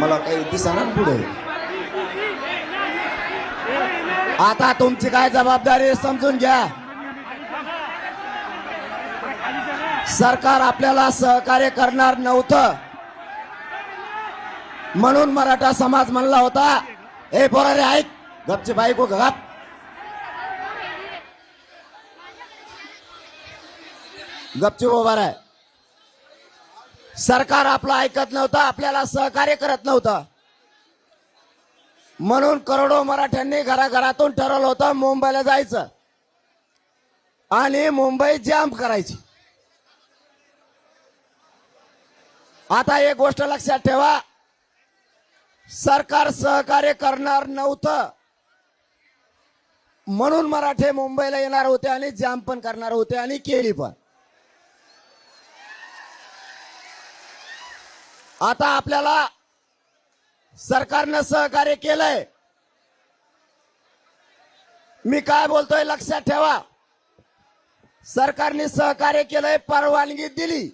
मला काही दिसणार पुढे. आता तुमची काय जबाबदारी समजून घ्या. सरकार आपल्याला सहकार्य करणार नव्हतं. म्हणून मराठा समाज म्हणला होता हे बोरा रे ऐक गपची बायको गप गपचे उभा आहे सरकार आपलं ऐकत नव्हतं आपल्याला सहकार्य करत नव्हतं. म्हणून करोडो मराठ्यांनी घराघरातून ठरवलं होतं मुंबईला जायचं. आणि मुंबई जाम करायची. आता एक गोष्ट लक्षात ठेवा. सरकार सहकार्य करणार नव्हतं. म्हणून मराठे मुंबईला येणार होते आणि जाम पण करणार होते आणि केली पण. आता आपल्याला सरकारनं सहकार्य केलंय. मी काय बोलतोय लक्षात ठेवा. सरकारने सहकार्य केलंय परवानगी दिली.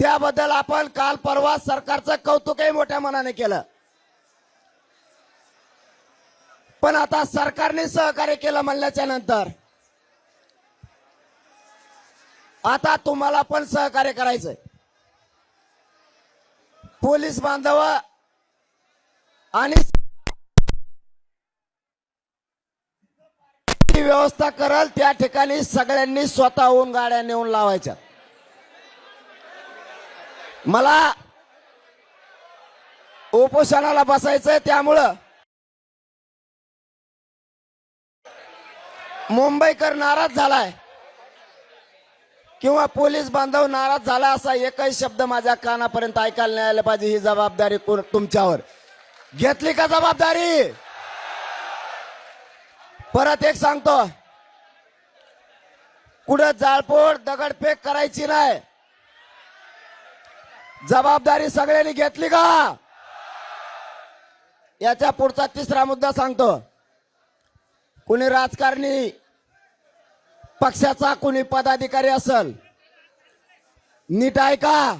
त्याबद्दल आपण काल परवा सरकारचं कौतुकही मोठ्या मनाने केलं. पण आता सरकारने सहकार्य केलं म्हणल्याच्या नंतर आता तुम्हाला पण सहकार्य करायचंय. पोलीस बांधव आणि व्यवस्था कराल त्या ठिकाणी सगळ्यांनी स्वतःहून गाड्या नेऊन लावायच्या. मला उपोषणाला बसायचंय त्यामुळं मुंबईकर नाराज झालाय. किंवा पोलीस बांधव नाराज झाला असा एकही शब्द माझ्या कानापर्यंत ऐकायला नाही आला पाहिजे ही जबाबदारी तुमच्यावर. घेतली का जबाबदारी? परत एक सांगतो. कुठं जाळपोळ दगडफेक करायची नाही. जबाबदारी सगळ्यांनी घेतली का? याच्या पुढचा तिसरा मुद्दा सांगतो. कुणी राजकारणी पक्षाचा कुणी पदाधिकारी असल नीट ऐका.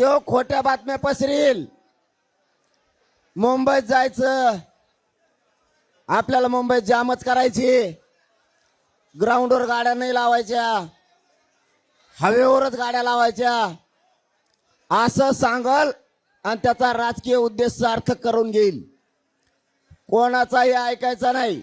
तो खोट्या बातम्या पसरील. मुंबईत जायचं. आपल्याला मुंबईत जामच करायची. ग्राउंडवर गाड्या नाही लावायच्या. हवेवरच गाड्या लावायच्या. असं सांगल आणि त्याचा राजकीय उद्देश सार्थक करून घेईल. कोणाचाही ऐकायचा नाही.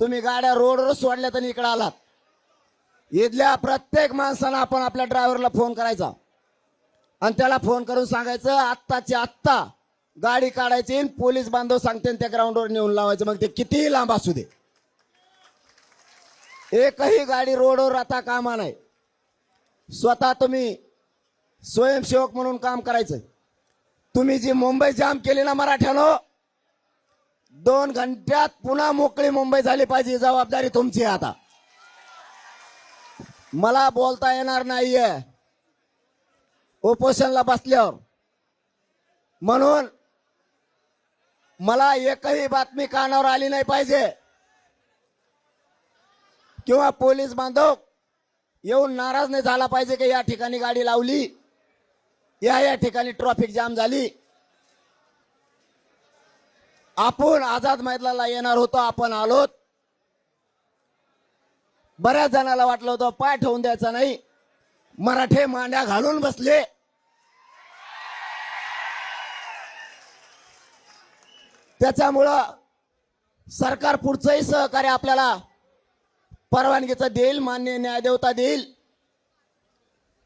तुम्ही गाड्या रोडवर सोडल्या तर इकडे आलात. इथल्या प्रत्येक माणसानं आपण आपल्या ड्रायव्हरला फोन करायचा. आणि त्याला फोन करून सांगायचं आत्ताची आत्ता गाडी काढायची पोलीस बांधव सांगते आणि त्या ग्राउंडवर नेऊन लावायचं. मग ते कितीही लांब असू दे. एकही गाडी रोडवर आता कामा नाही. स्वतः तुम्ही स्वयंसेवक म्हणून काम करायचं. तुम्ही जी मुंबई जाम केली ना मराठ्यानो दोन घंट्यात पुन्हा मोकळी मुंबई झाली पाहिजे जबाबदारी तुमची आता. मला बोलता येणार नाहीये. उपोषणला बसल्यावर. म्हणून मला एकही बातमी कानावर आली नाही पाहिजे. किंवा पोलीस बांधव येऊन नाराज नाही झाला पाहिजे की या ठिकाणी गाडी लावली? या या ठिकाणी ट्रॉफिक जाम झाली? आपण आझाद मैदानाला येणार होतो आपण आलोत. बऱ्याच जणाला वाटलं होतं पाय ठेवून द्यायचा नाही. मराठे मांड्या घालून बसले. त्याच्यामुळं सरकार पुढचंही सहकार्य आपल्याला परवानगीचं देईल मान्य न्यायदेवता देईल.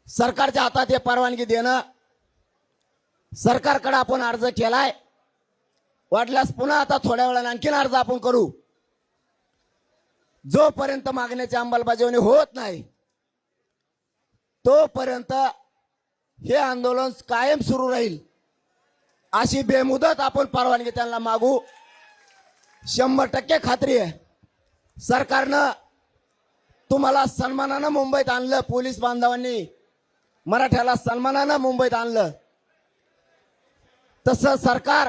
सरकारच्या हातात हे परवानगी देणं सरकारकडे आपण अर्ज केलाय. वाटल्यास पुन्हा आता थोड्या वेळाने आणखीन अर्ज आपण करू. जोपर्यंत मागण्याची अंमलबजावणी होत नाही तोपर्यंत हे आंदोलन कायम सुरू राहील. अशी बेमुदत आपण परवानगी त्यांना मागू. शंभर टक्के खात्री आहे. सरकारनं तुम्हाला सन्मानानं मुंबईत आणलं पोलीस बांधवांनी मराठ्याला सन्मानानं मुंबईत आणलं. तसं सरकार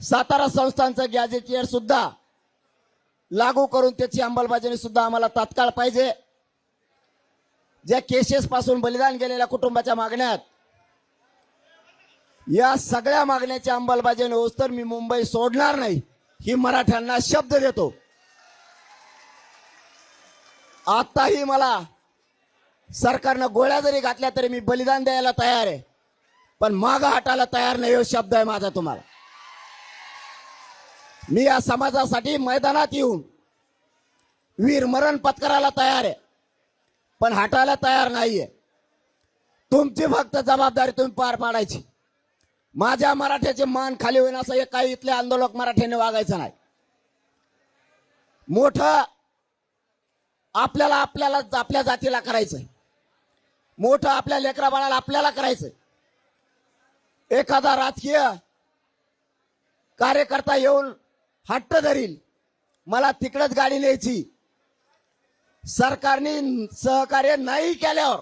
सातारा संस्थांचं गॅझेटियर सुद्धा लागू करून त्याची अंमलबजावणी सुद्धा आम्हाला तात्काळ पाहिजे. ज्या केसेस पासून बलिदान गेलेल्या कुटुंबाच्या मागण्यात या सगळ्या मागण्याची अंमलबजावणी होस तर मी मुंबई सोडणार नाही ही मराठ्यांना शब्द देतो. आताही मला सरकारनं गोळ्या जरी घातल्या तरी मी बलिदान द्यायला तयार आहे पण माग हटायला तयार नाही हो शब्द आहे माझा तुम्हाला. मी या समाजासाठी मैदानात येऊन वीर मरण पत्करायला तयार आहे. पण हटायला तयार नाहीये. तुमची फक्त जबाबदारी तुम्ही पार पाडायची. माझ्या मराठ्याचे मान खाली होईन असं एक काही इथले आंदोलक मराठ्याने वागायचं नाही. मोठं आपल्याला आपल्याला आपल्या जातीला करायचंय. मोठं आपल्या लेकरा बाळाला आपल्याला करायचंय. एखादा राजकीय कार्यकर्ता येऊन हट्ट धरील मला तिकडच गाडी न्यायची. सरकारने सहकार्य नाही केल्यावर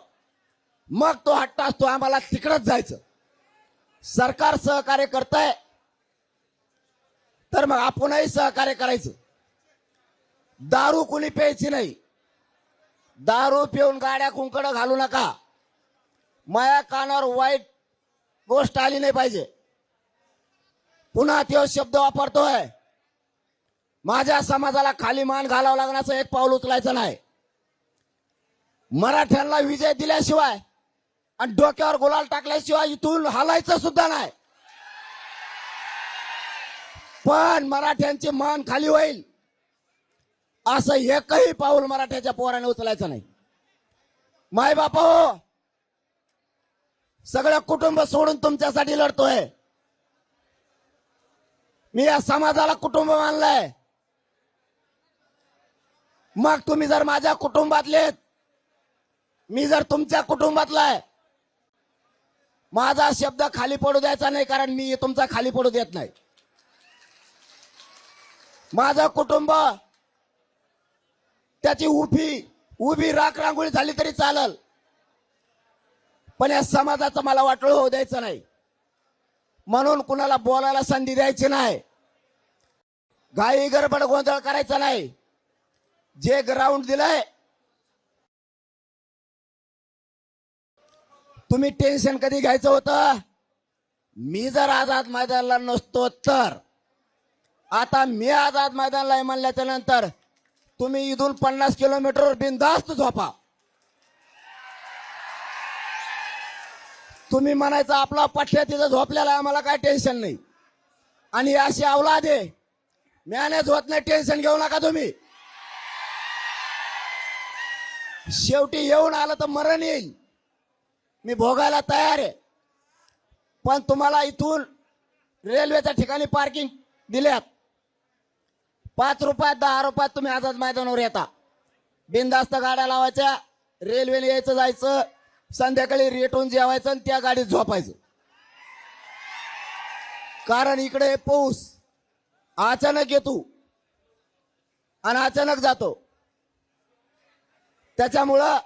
मग तो हट्ट असतो आम्हाला तिकडच जायचं. सरकार सहकार्य करताय तर मग आपणही सहकार्य करायचं. दारू कुणी प्यायची नाही. दारू पिऊन गाड्या कुंकड घालू नका. माया कानावर वाईट गोष्ट आली नाही पाहिजे. पुन्हा तो शब्द वापरतोय. माझ्या समाजाला खाली मान घालावं लागण्याचं एक पाऊल उचलायचं नाही. मराठ्यांना विजय दिल्याशिवाय आणि डोक्यावर गुलाल टाकल्याशिवाय इथून हलायचं सुद्धा नाही. पण मराठ्यांची मान खाली होईल असं एकही पाऊल मराठ्याच्या पोराने उचलायचं नाही. माय बापा हो सगळं कुटुंब सोडून तुमच्यासाठी लढतोय. मी या समाजाला कुटुंब मानलंय. मग तुम्ही जर माझ्या कुटुंबातलेत मी जर तुमच्या कुटुंबातला आहे माझा शब्द खाली पडू द्यायचा नाही कारण मी तुमचा खाली पडू देत नाही. माझं कुटुंब त्याची उभी उभी राख रांगोळी झाली तरी चालल. पण या समाजाचं मला वाटळ होऊ द्यायचं नाही. म्हणून कुणाला बोलायला संधी द्यायची नाही. घाई गडबड गोंधळ करायचा नाही. जे ग्राउंड दिलंय. तुम्ही टेन्शन कधी घ्यायचं होतं? मी जर आझाद मैदानाला नसतो तर. आता मी आझाद मैदानाला आहे म्हणल्याच्या नंतर तुम्ही इथून पन्नास किलोमीटरवर बिनधास्त झोपा. तुम्ही म्हणायचं आपला पठ्या तिथं झोपलेला आहे, आम्हाला काय टेन्शन नाही. आणि अशी अवलाद आहे. मॅनेज होत नाही टेन्शन घेऊ नका तुम्ही. शेवटी येऊन आलं तर मरण येईल. मी भोगायला तयार आहे. पण तुम्हाला इथून रेल्वेच्या ठिकाणी पार्किंग दिल्यात. पाच रुपयात दहा रुपयात तुम्ही आझाद मैदानावर येता. बिनधास्त गाड्या लावायच्या रेल्वेने यायचं जायचं संध्याकाळी रेटून जेवायचं आणि त्या गाडीत झोपायचं. कारण इकडे पाऊस अचानक येतो आणि अचानक जातो. त्याच्यामुळं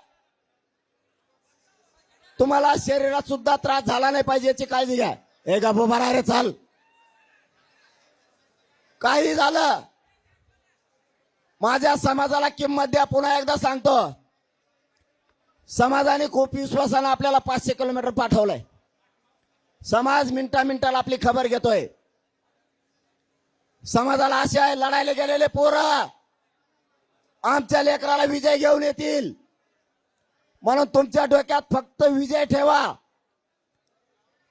तुम्हाला शरीरात सुद्धा त्रास झाला नाही पाहिजे याची काळजी घ्या. हे का बरा रे चाल. काही झालं माझ्या समाजाला किंमत द्या पुन्हा एकदा सांगतो. समाजाने खूप विश्वासानं आपल्याला पाचशे किलोमीटर पाठवलंय. समाज मिनटा मिनटाला आपली खबर घेतोय. समाजाला असे आहे लढायला गेलेले पोरं. आमच्या लेकराला विजय घेऊन येतील. म्हणून तुमच्या डोक्यात फक्त विजय ठेवा.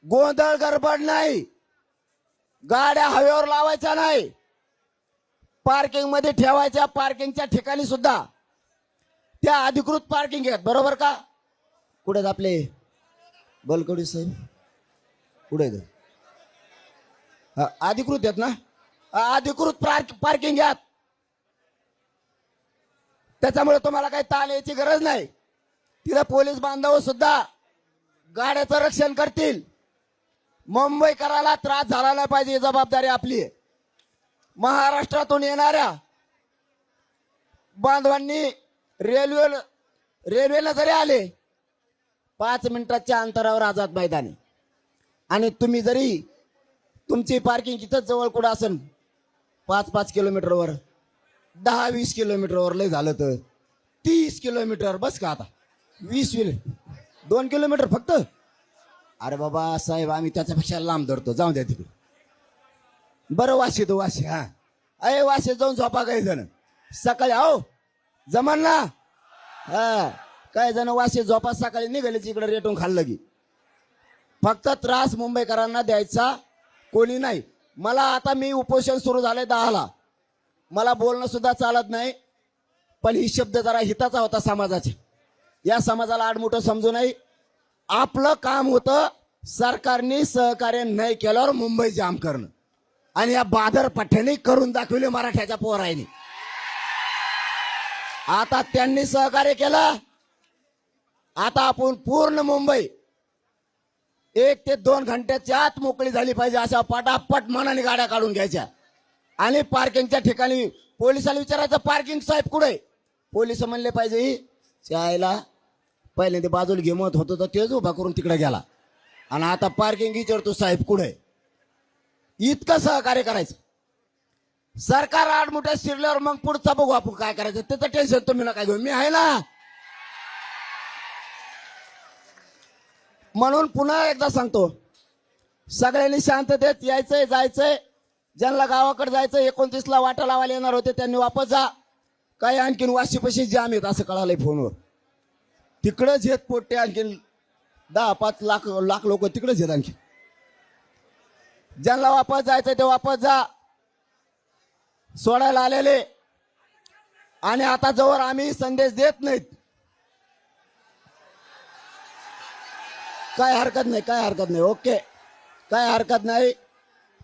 गोंधळ गडबड नाही. गाड्या हवेवर लावायच्या नाही. पार्किंगमध्ये ठेवायच्या पार्किंगच्या ठिकाणी सुद्धा. त्या अधिकृत पार्किंग आहेत बरोबर का? कुठे आपले? बलकडी साहेब? कुठे अधिकृत आहेत ना? अधिकृत पार्क पार्किंग घ्यात त्याच्यामुळे तुम्हाला काही ताण यायची गरज नाही. तिथं पोलीस बांधव सुद्धा गाड्याचं रक्षण करतील. मुंबईकराला त्रास झाला नाही पाहिजे ही जबाबदारी आपली आहे. महाराष्ट्रातून येणाऱ्या बांधवांनी रेल्वे रेल्वेला जरी आले पाच मिनिटाच्या अंतरावर आझाद मैदानी. आणि तुम्ही जरी तुमची पार्किंग इथंच जवळ कुठं असेल पाच पाच किलोमीटरवर दहा वीस किलोमीटरवर लय झालं तर. तीस किलोमीटर बस का आता? वीस विल दोन किलोमीटर फक्त? अरे बाबा साहेब आम्ही त्याच्यापेक्षा लांब धरतो. जाऊ द्या तिकडे. बरं वाशी तो वाशी हा. अय वाशी जाऊन झोपा काही जण. सकाळी आहो जमान ना हा काही जण वाशी झोपा सकाळी निघाले तिकडे रेटून खाल्लं की. फक्त त्रास मुंबईकरांना द्यायचा कोणी नाही. मला आता मी उपोषण सुरू झालंय दहाला. मला बोलणं सुद्धा चालत नाही पण ही शब्द जरा हिताचा होता समाजाचे. या समाजाला आडमुठं समजू नये. आपलं काम होतं सरकारने सहकार्य नाही केल्यावर मुंबई जाम करणं. आणि या बादर पठ्याने करून दाखवले मराठ्याच्या पोरायने आता त्यांनी सहकार्य केलं. आता आपण पूर्ण मुंबई एक ते दोन घंट्याच्या आत मोकळी झाली पाहिजे अशा पटापट मनाने गाड्या काढून घ्यायच्या. आणि पार्किंगच्या ठिकाणी पोलिसाला विचारायचं पार्किंग साहेब कुठे पोलीस म्हणले पाहिजे चायला पहिल्यांदा बाजूला घेमत होतो तर तेच उभा करून तिकडे गेला. आणि आता पार्किंग विचारतो साहेब कुठे इतकं सहकार्य करायचं. सरकार आडमुठ्या शिरल्यावर मग पुढचा बघू आपण काय करायचं. त्याचं टेन्शन तुम्ही नका घेऊ. मी आहे ना. म्हणून पुन्हा एकदा सांगतो सगळ्यांनी शांततेत यायचंय जायचंय. ज्यांना गावाकडे जायचं एकोणतीसला वाटा लावायला येणार होते त्यांनी वापस जा. काही आणखीन वाशीपाशी जाम येत असं कळालंय फोनवर. तिकडंच येत पोट्टे आणखीन दहा पाच लाख लाख लोक तिकडेच येत आणखी ज्यांना वापस जायचं ते वापस जा. सोडायला आलेले. आणि आता जवळ आम्ही संदेश देत नाहीत. काय हरकत नाही काय हरकत नाही ओके. काय हरकत नाही.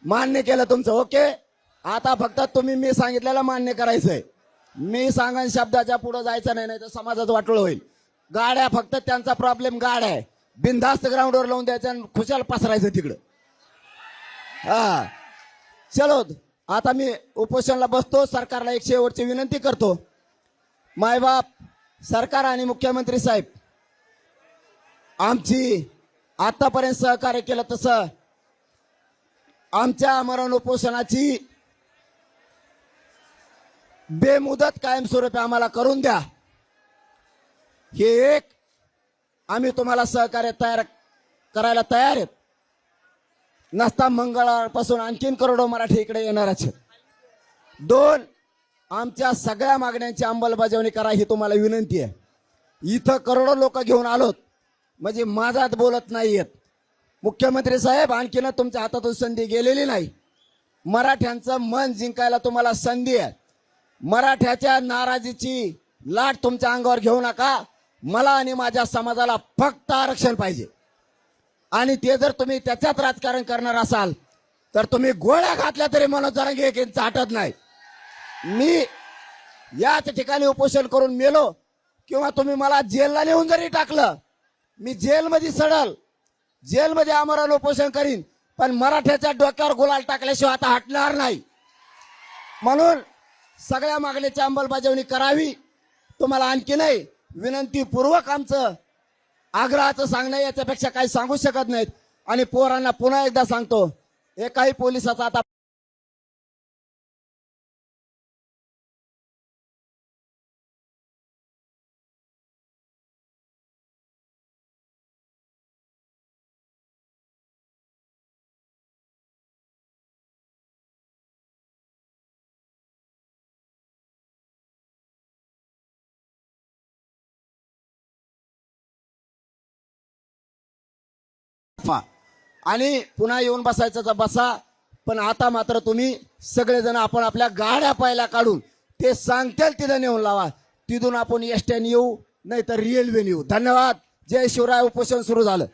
मान्य केलं तुमचं ओके? आता फक्त तुम्ही मी सांगितलेलं मान्य करायचंय. मी सांगन शब्दाच्या पुढे जायचं नाही नाही तर समाजाचं वाटोळ होईल. गाड्या फक्त त्यांचा प्रॉब्लेम गाड्या आहे. बिनधास्त ग्राउंडवर लावून द्यायचं आणि खुशाल पसरायचं तिकडं. हा. चलो आता मी उपोषणला बसतो सरकारला एक शेवटची विनंती करतो. मायबाप सरकार आणि मुख्यमंत्री साहेब आमची आतापर्यंत सहकार्य केलं तसं आमच्या मरण उपोषणाची बेमुदत कायमस्वरूपी आम्हाला करून द्या. हे एक आम्ही तुम्हाला सहकार्य तयार करायला तयार आहेत. नसता मंगळवारपासून आणखीन करोडो मराठी इकडे येणार आहेत. दोन आमच्या सगळ्या मागण्यांची अंमलबजावणी करा ही तुम्हाला विनंती आहे. इथं करोडो लोक घेऊन आलोत. म्हणजे माझात बोलत नाहीयेत. मुख्यमंत्री साहेब आणखीन तुमच्या हातातून संधी गेलेली नाही. मराठ्यांचं मन जिंकायला तुम्हाला संधी आहे. मराठ्याच्या नाराजीची लाट तुमच्या अंगावर घेऊ नका. मला आणि माझ्या समाजाला फक्त आरक्षण पाहिजे. आणि ते जर तुम्ही त्याच्यात राजकारण करणार असाल तर तुम्ही गोळ्या घातल्या तरी मनोज जरांगे एक हटत नाही. मी याच ठिकाणी उपोषण करून मेलो किंवा तुम्ही मला जेलला नेऊन जरी टाकलं मी जेलमध्ये सडल जेलमध्ये आमरण उपोषण करीन पण मराठ्याच्या डोक्यावर गुलाल टाकल्याशिवाय आता हटणार नाही. म्हणून सगळ्या मागणीची अंमलबजावणी करावी. तुम्हाला आणखी नाही विनंतीपूर्वक आमचं आग्रहाचं सांगणं याच्यापेक्षा काही सांगू शकत नाहीत. आणि पोरांना पुन्हा एकदा सांगतो एकाही पोलिसाचा आता आणि पुन्हा येऊन बसायचं तर बसा. पण आता मात्र तुम्ही सगळेजण आपण आपल्या गाड्या पायला काढून ते सांगतील तिथं नेऊन लावा. तिथून आपण एसट्याने येऊ नाही तर रेल्वेने येऊ धन्यवाद. जय शिवराय उपोषण सुरू झालं.